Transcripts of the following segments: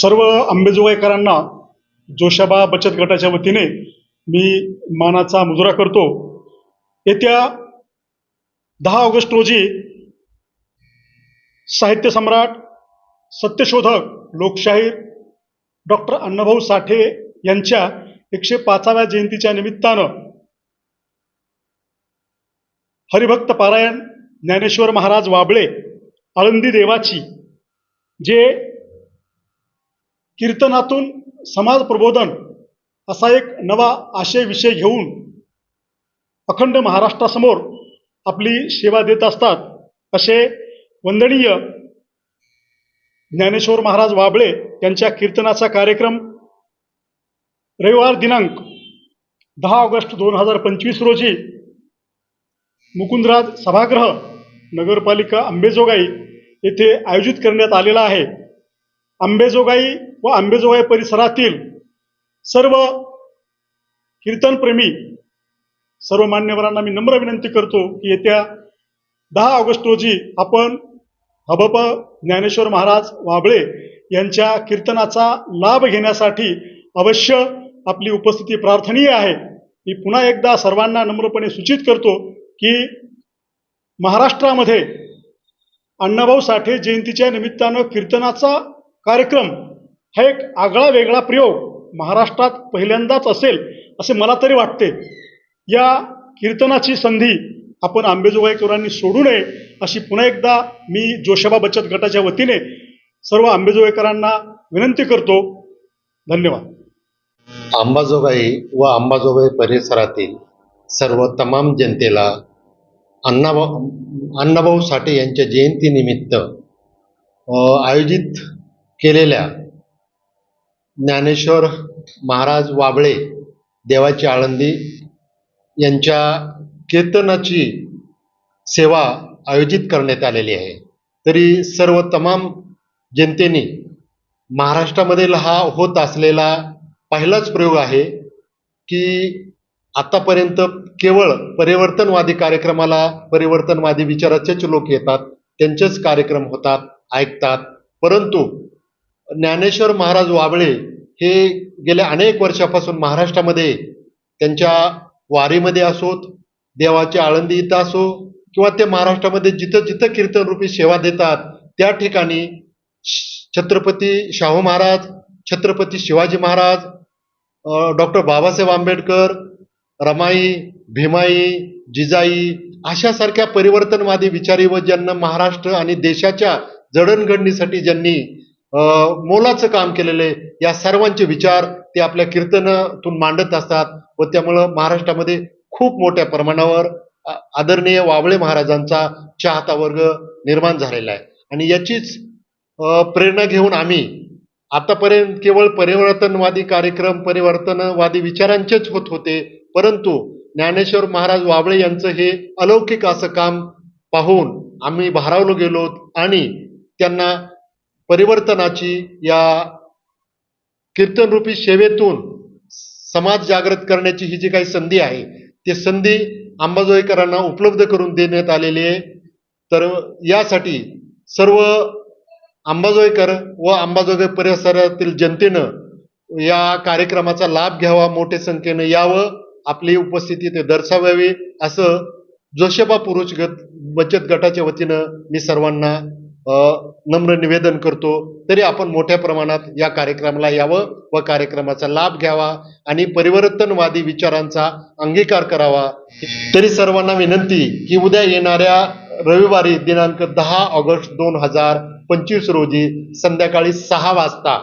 सर्व आंबेजोगाईकरांना जोशाबा बचत गटाच्या वतीने मी मानाचा मुजरा करतो. येत्या दहा ऑगस्ट रोजी साहित्य सम्राट सत्यशोधक लोकशाहीर डॉक्टर अण्णाभाऊ साठे यांच्या एकशे पाचाव्या जयंतीच्या निमित्तानं हरिभक्त पारायण ज्ञानेश्वर महाराज वाबळे आळंदी देवाची जे कीर्तनातून समाज प्रबोधन असा एक नवा आशय विषय घेऊन अखंड महाराष्ट्रासमोर आपली सेवा देत असतात असे वंदनीय ज्ञानेश्वर महाराज वाबळे यांच्या कीर्तनाचा कार्यक्रम रविवार दिनांक दहा ऑगस्ट दोन हजार पंचवीस रोजी मुकुंदराज सभागृह नगरपालिका अंबेजोगाई येथे आयोजित करण्यात आलेला आहे. आंबेजोगाई व आंबेजोगाई परिसरातील सर्व कीर्तनप्रेमी सर्व मान्यवरांना मी नम्र विनंती करतो की येत्या दहा ऑगस्ट रोजी आपण हबप ज्ञानेश्वर महाराज वाबळे यांच्या कीर्तनाचा लाभ घेण्यासाठी अवश्य आपली उपस्थिती प्रार्थनीय आहे. मी पुन्हा एकदा सर्वांना नम्रपणे सूचित करतो की महाराष्ट्रामध्ये अण्णाभाऊ साठे जयंतीच्या निमित्तानं कीर्तनाचा कार्यक्रम हा एक आगळा वेगळा प्रयोग महाराष्ट्रात पहिल्यांदाच असेल असे मला तरी वाटते. या कीर्तनाची संधी आपण आंबेजोगाईकरांनी सोडू नये अशी पुन्हा एकदा मी जोशबा बचत गटाच्या वतीने सर्व आंबेजोगाईकरांना विनंती करतो. धन्यवाद. अंबाजोगाई व अंबाजोगाई परिसरातील सर्व तमाम जनतेला अण्णाभाऊ अण्णाभाऊ साठे यांच्या जयंतीनिमित्त आयोजित केलेल्या ज्ञानेश्वर महाराज वाबळे देवाची आळंदी यांच्या कीर्तनाची सेवा आयोजित करण्यात आलेली आहे. तरी सर्व तमाम जनतेने महाराष्ट्रामधील हा होत असलेला पहिलाच प्रयोग आहे की आतापर्यंत केवळ परिवर्तनवादी कार्यक्रमाला परिवर्तनवादी विचाराचेच लोक येतात त्यांचेच कार्यक्रम होतात ऐकतात परंतु ज्ञानेश्वर महाराज वाबळे हे गेल्या अनेक वर्षापासून महाराष्ट्रामध्ये त्यांच्या वारीमध्ये असोत देवाच्या आळंदी इथं असो किंवा ते महाराष्ट्रामध्ये जिथं जिथं कीर्तनरूपी सेवा देतात त्या ठिकाणी श- छत्रपती शाहू महाराज छत्रपती शिवाजी महाराज डॉक्टर बाबासाहेब आंबेडकर रमाई भीमाई जिजाई अशासारख्या परिवर्तनवादी विचारी व ज्यांना महाराष्ट्र आणि देशाच्या जडणघडणीसाठी ज्यांनी मोलाचं काम केलेले या सर्वांचे विचार ते आपल्या कीर्तनातून मांडत असतात व त्यामुळं महाराष्ट्रामध्ये खूप मोठ्या प्रमाणावर आ- आदरणीय वावळे महाराजांचा चाहता वर्ग निर्माण झालेला आहे. आणि याचीच प्रेरणा घेऊन आम्ही आतापर्यंत केवळ परिवर्तनवादी कार्यक्रम परिवर्तनवादी विचारांचेच होत होते परंतु ज्ञानेश्वर महाराज वाबळे यांचं हे अलौकिक असं काम पाहून आम्ही भारावलो गेलो आणि त्यांना परिवर्तनाची या कीर्तनरूपी सेवेतून समाज जागृत करण्याची ही जी काही संधी आहे ती संधी अंबाजोगाईकरांना उपलब्ध करून देण्यात आलेली आहे. तर यासाठी सर्व अंबाजोगाईकर व अंबाजोगाई परिसरातील जनतेनं या कार्यक्रमाचा लाभ घ्यावा मोठ्या संख्येनं यावं आपली उपस्थिती ते दर्शवावी असं जोशेबा पुरुष गट बचत गटाच्या वतीनं मी सर्वांना नम्र निवेदन करतो तरी आपण मोठ्या प्रमाणात या कार्यक्रमाला यावं व कार्यक्रमाचा लाभ घ्यावा आणि परिवर्तनवादी विचारांचा अंगीकार करावा. तरी सर्वांना विनंती की उद्या येणाऱ्या रविवारी दिनांक दहा ऑगस्ट दोन हजार पंचवीस रोजी संध्याकाळी सहा वाजता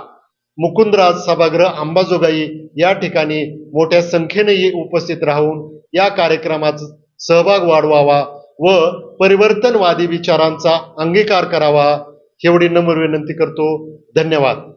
मुकुंदराज सभागृह अंबाजोगाई या ठिकाणी मोठ्या संख्येने उपस्थित राहून या कार्यक्रमात सहभाग वाढवावा. व परिवर्तनवादी विचारांचा अंगीकार करावा एवढी नम्र विनंती करतो. धन्यवाद.